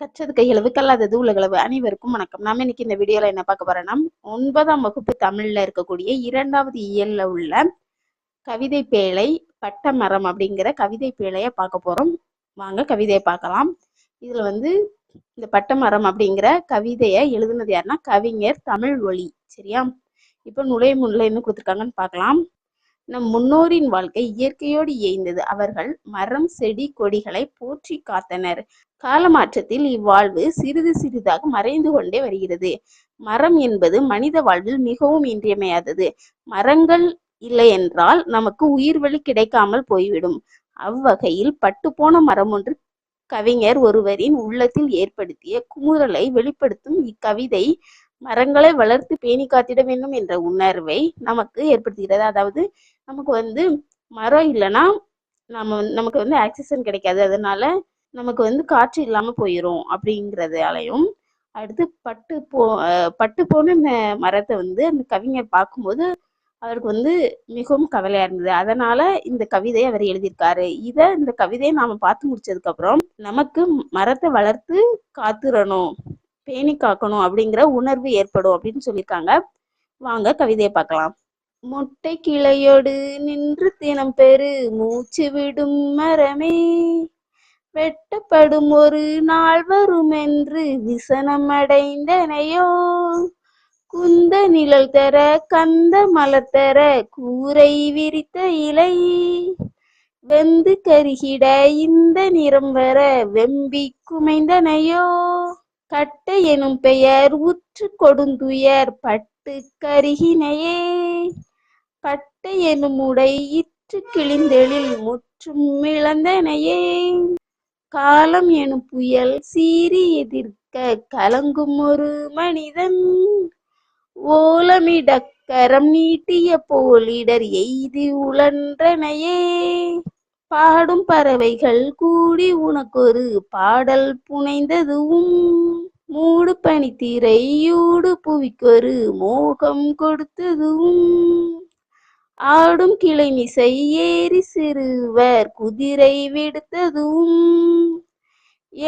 கற்றது கையளவு கல்லாதது உலகளவு அனைவருக்கும் வணக்கம். நாம இன்னைக்கு இந்த வீடியோல என்ன பார்க்க போறோம்னா ஒன்பதாம் வகுப்பு தமிழ்ல இருக்கக்கூடிய இரண்டாவது இயல்ல உள்ள கவிதை பேழை பட்டமரம் அப்படிங்கிற கவிதை பேழைய பார்க்க போறோம். வாங்க கவிதையை பார்க்கலாம். இதுல வந்து இந்த பட்டமரம் அப்படிங்கிற கவிதையை எழுதுனது யாருன்னா கவிஞர் தமிழ் ஒளி. சரியா? இப்போ நுழைய முன்னிலை என்ன கொடுத்துருக்காங்கன்னு பார்க்கலாம். நம் முன்னோரின் வாழ்க்கை இயற்கையோடு இயைந்தது. அவர்கள் மரம் செடி கொடிகளை போற்றி காத்தனர். காலமாற்றத்தில் இவ்வாழ்வு சிறிது சிறிதாக மறைந்து கொண்டே வருகிறது. மரம் என்பது மனித வாழ்வில் மிகவும் இன்றியமையாதது. மரங்கள் இல்லை என்றால் நமக்கு உயிர்வழி கிடைக்காமல் போய்விடும். அவ்வகையில் பட்டுப்போன மரம் ஒன்று கவிஞர் ஒருவரின் உள்ளத்தில் ஏற்படுத்திய குமுறலை வெளிப்படுத்தும் இக்கவிதை மரங்களை வளர்த்து பேணி காத்திட வேண்டும் என்ற உணர்வை நமக்கு ஏற்படுத்துகிறது. அதாவது நமக்கு வந்து மரம் இல்லைன்னா நம்ம நமக்கு வந்து ஆக்சிஜன் கிடைக்காது. அதனால நமக்கு வந்து காற்று இல்லாம போயிரும் அப்படிங்கிறதாலையும். அடுத்து பட்டு போ அஹ் பட்டு போன மரத்தை வந்து அந்த கவிஞர் பார்க்கும்போது அவருக்கு வந்து மிகவும் கவலையா இருந்தது. அதனால இந்த கவிதையை அவர் எழுதியிருக்காரு. இத இந்த கவிதையை நாம பார்த்து முடிச்சதுக்கு அப்புறம் நமக்கு மரத்தை வளர்த்து காத்துறணும் பேணி காக்கணும் அப்படிங்கிற உணர்வு ஏற்படும் அப்படின்னு சொல்லியிருக்காங்க. வாங்க கவிதையை பார்க்கலாம். மொட்டை கிளையோடு நின்று தினம் பெரு மூச்சு விடும் மரமே. வெட்டப்படும் ஒரு நாள் வரும் என்று விசனம் அடைந்தனையோ குந்த நிழல் தர கந்த மலர் தர கூரை விரித்த இலை. வெந்து கருகிட இந்த நிறம் வர வெம்பி குமைந்தனையோ. கட்டை எனும் பெயர் உற்று கொடுந்துயர் பட்டு கருகினையே. பட்டை எனும் உடை இற்று கிழிந்தெழில் முற்றும் இழந்தனையே காலம் எனும் புயல் சீறி எதிர்க்க கலங்கும் ஒரு மனிதன். ஓலமிடக்கரம் நீட்டிய போலிடர் எய்தி உழன்றனையே. பாடும் பறவைகள் கூடி உனக்கொரு பாடல் புனைந்ததுவும் மூடு பனித்திரை யூடு புவிக்கொரு மோகம் கொடுத்ததுவும் ஆடும் கிளைமிசை ஏறி சிறுவர் குதிரை விடுத்ததும்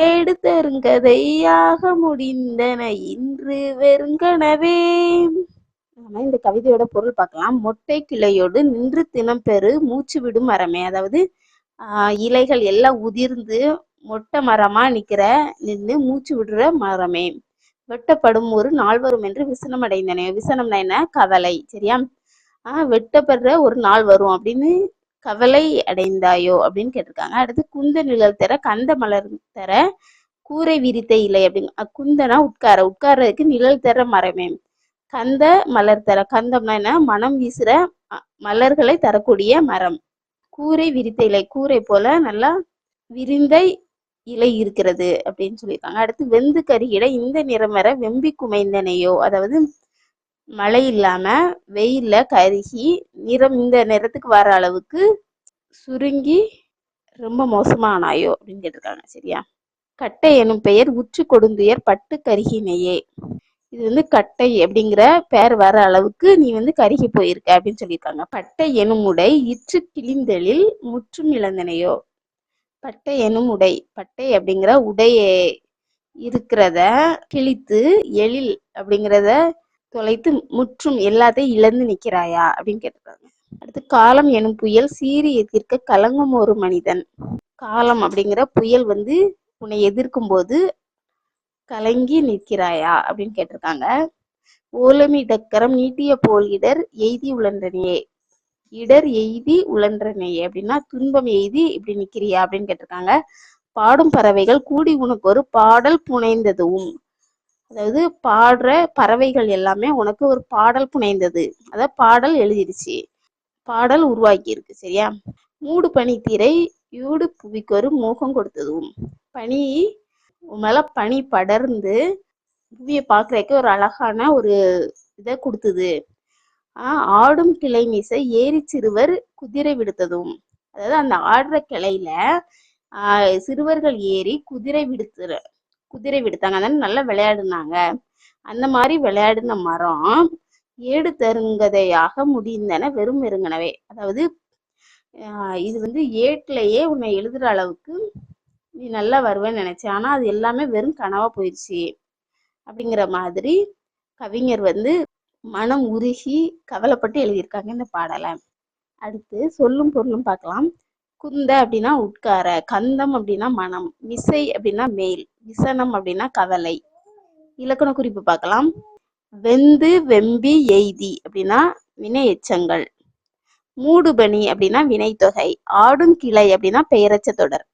ஏடு தருங்கதையாக முடிந்தன இன்று வெறுங்கனவே. நம்ம இந்த கவிதையோட பொருள் பார்க்கலாம். மொட்டை கிளையோடு நின்று தினம் பெரு மூச்சு விடும் மரமே அதாவது இலைகள் எல்லாம் உதிர்ந்து மொட்டை மரமா நிக்கிற நின்று மூச்சு விடுற மரமே. வெட்டப்படும் ஒரு நாள் வரும் என்று விசனம் அடைந்தனே. விசனம்னா என்ன? கவலை. சரியா? ஆஹ் வெட்டப்படுற ஒரு நாள் வரும். அப்படின்னு கவலை அடைந்தாயோ அப்படின்னு கேட்டிருக்காங்க. அடுத்து குந்த நிழல் தர கந்த மலர் தர கூரை விரித்த இலை அப்படின்னு. குந்தனா உட்கார உட்கார்றதுக்கு நிழல் தர மரமே. கந்த மலர் தர கந்தம்னா என்ன? மனம் வீசுற மலர்களை தரக்கூடிய மரம். கூரை விரித்த இலை கூரை போல நல்லா விரிந்த இலை இருக்கிறது அப்படின்னு சொல்லியிருக்காங்க. அடுத்து வெந்து கருகிட இந்த நிறம் வர வெம்பி குமைந்தனையோ அதாவது மழை இல்லாம வெயில்ல கருகி நிறம் இந்த நிறத்துக்கு வர அளவுக்கு சுருங்கி ரொம்ப மோசமானாயோ அப்படின்னு கேட்டிருக்காங்க. சரியா? கட்டை எனும் பெயர் உற்று கொடுந்துயர் பட்டு கருகினையே. இது வந்து கட்டை அப்படிங்கிற பெயர் வர அளவுக்கு நீ வந்து கருகி போயிருக்க அப்படின்னு சொல்லியிருக்காங்க. பட்டை எனும் உடை இற்று கிழிந்தெழில் முற்றும் இழந்தனையோ? பட்டை எனும் உடை பட்டை அப்படிங்கிற உடைய இருக்கிறத கிழித்து எழில் அப்படிங்கிறத தொலைத்து முற்றும் எல்லாத்தையும் இழந்து நிக்கிறாயா அப்படின்னு கேட்டிருக்காங்க. அடுத்து காலம் எனும் புயல் சீறி எதிர்க்க கலங்கும் ஒரு மனிதன். காலம் அப்படிங்கிற புயல் வந்து உன்னை எதிர்க்கும் போது கலங்கி நிற்கிறாயா? அப்படின்னு கேட்டிருக்காங்க. ஓலமி டக்கரம் நீட்டிய போல் இடர் எய்தி உழன்றனையே இடர் எய்தி உழன்றனையே அப்படின்னா துன்பம் எய்தி இப்படி நிக்கிறியா அப்படின்னு கேட்டிருக்காங்க. பாடும் பறவைகள் கூடி உனக்கு ஒரு பாடல் புனைந்ததும். அதாவது பாடுற பறவைகள் எல்லாமே உனக்கு ஒரு பாடல் புனைந்தது. அதாவது பாடல் எழுதிருச்சு. பாடல் உருவாக்கி இருக்கு சரியா? மூடு பனி திரை யூடு புவிக்கு ஒரு மோகம் கொடுத்ததும். பனி உன் மேல பனி படர்ந்து புவியை பார்க்கறதுக்கு ஒரு அழகான ஒரு இதை கொடுத்தது. ஆஹ் ஆடும் கிளை மீசை ஏறி சிறுவர் குதிரை விடுத்ததும். அதாவது அந்த ஆடுற கிளையில ஆஹ் சிறுவர்கள் ஏறி குதிரை விடுத்துற குதிரை விடுத்தாங்க. அதனால நல்லா விளையாடுனாங்க. அந்த மாதிரி விளையாடின மரம் ஏடு தருங்கதையாக முடிந்தன வெறும் வெறுங்கனவே அதாவது இது வந்து ஏட்லயே உன்னை எழுதுற அளவுக்கு நீ நல்லா வருவேன்னு நினச்சேன். ஆனால் அது எல்லாமே வெறும் கனவா போயிடுச்சு அப்படிங்கிற மாதிரி கவிஞர் வந்து மனம் உருகி கவலைப்பட்டு எழுதியிருக்காங்க இந்த பாடலை. அடுத்து சொல்லும் பொருளும் பார்க்கலாம். குந்த அப்படின்னா உட்கார கந்தம் அப்படின்னா மனம் மிசை அப்படின்னா மேல் விசனம் அப்படின்னா கவலை. இலக்கண குறிப்பு பார்க்கலாம். வெந்து வெம்பி எய்தி அப்படின்னா வினை எச்சங்கள். மூடுபனி அப்படின்னா வினைத்தொகை. ஆடும் கிளை அப்படின்னா பெயரச்ச தொடர்.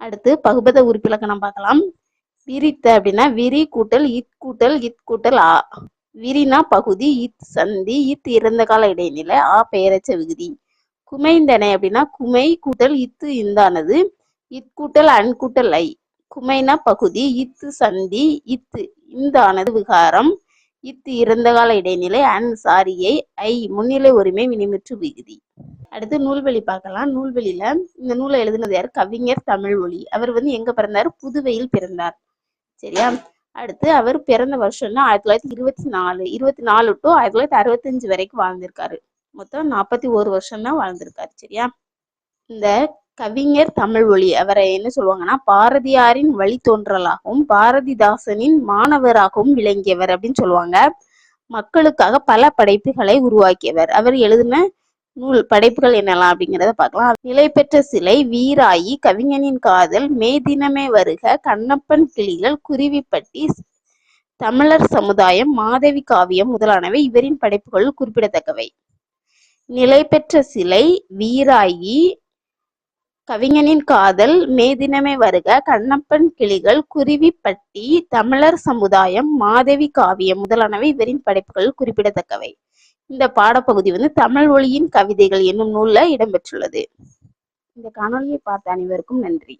அடுத்து பகுபத உறுப்பிலக்கணம் பார்க்கலாம். விரித்த அப்படின்னா விரி கூட்டல் இத் கூட்டல் இத் கூட்டல் ஆ. விரினா பகுதி இத் சந்தி இத் இறந்த கால இடைநிலை ஆ பெயரச்ச விகுதி. குமைந்தனை அப்படின்னா குமை கூட்டல் இத்து இந்தானது. இத் கூட்டல் அன் கூட்டல் ஐ. குமைனா பகுதி இத்து சந்தி இத்து இந்தானது விகாரம். இத்து இறந்த கால இடைநிலை அன் சாரியை ஐ. முன்னிலை உரிமை வினிமுற்று விகுதி. அடுத்து நூல்வெளி பார்க்கலாம். நூல்வெளியில இந்த நூலை எழுதினது யார்? கவிஞர் தமிழ் ஒளி அவர் வந்து எங்க பிறந்தார்? புதுவையில் பிறந்தார். சரியா? அடுத்து அவர் பிறந்த வருஷம்னா ஆயிரத்தி தொள்ளாயிரத்தி இருபத்தி நாலு. இருபத்தி நாலு டு ஆயிரத்தி தொள்ளாயிரத்தி அறுபத்தஞ்சு வரைக்கும் வாழ்ந்திருக்காரு. மொத்தம் நாற்பத்தி ஒரு வருஷம் தான் வாழ்ந்திருக்காரு. சரியா? இந்த கவிஞர் தமிழ் ஒளி அவரை என்ன சொல்லுவாங்கன்னா பாரதியாரின் வழித்தோன்றலாகவும் பாரதிதாசனின் மாணவராகவும் விளங்கியவர் அப்படின்னு சொல்லுவாங்க. மக்களுக்காக பல படைப்புகளை உருவாக்கியவர். அவர் எழுதின நூல் படைப்புகள் என்னலாம் அப்படிங்கிறத பார்க்கலாம். நிலை பெற்ற சிலை வீராயி கவிஞனின் காதல் மே தினமே வருக கண்ணப்பன் கிளிகள் குருவிப்பட்டி தமிழர் சமுதாயம் மாதவி காவியம் முதலானவை இவரின் படைப்புகள் குறிப்பிடத்தக்கவை. நிலை பெற்ற சிலை வீராயி கவிஞனின் காதல் மே தினமே வருக கண்ணப்பன் கிளிகள் குருவிப்பட்டி தமிழர் சமுதாயம் மாதவி காவியம் முதலானவை இவரின் படைப்புகள் குறிப்பிடத்தக்கவை. இந்த பாடப்பகுதி வந்து தமிழ் ஒளியின் கவிதைகள் என்னும் நூல்ல இடம்பெற்றுள்ளது. இந்த காணொளியை பார்த்த அனைவருக்கும் நன்றி.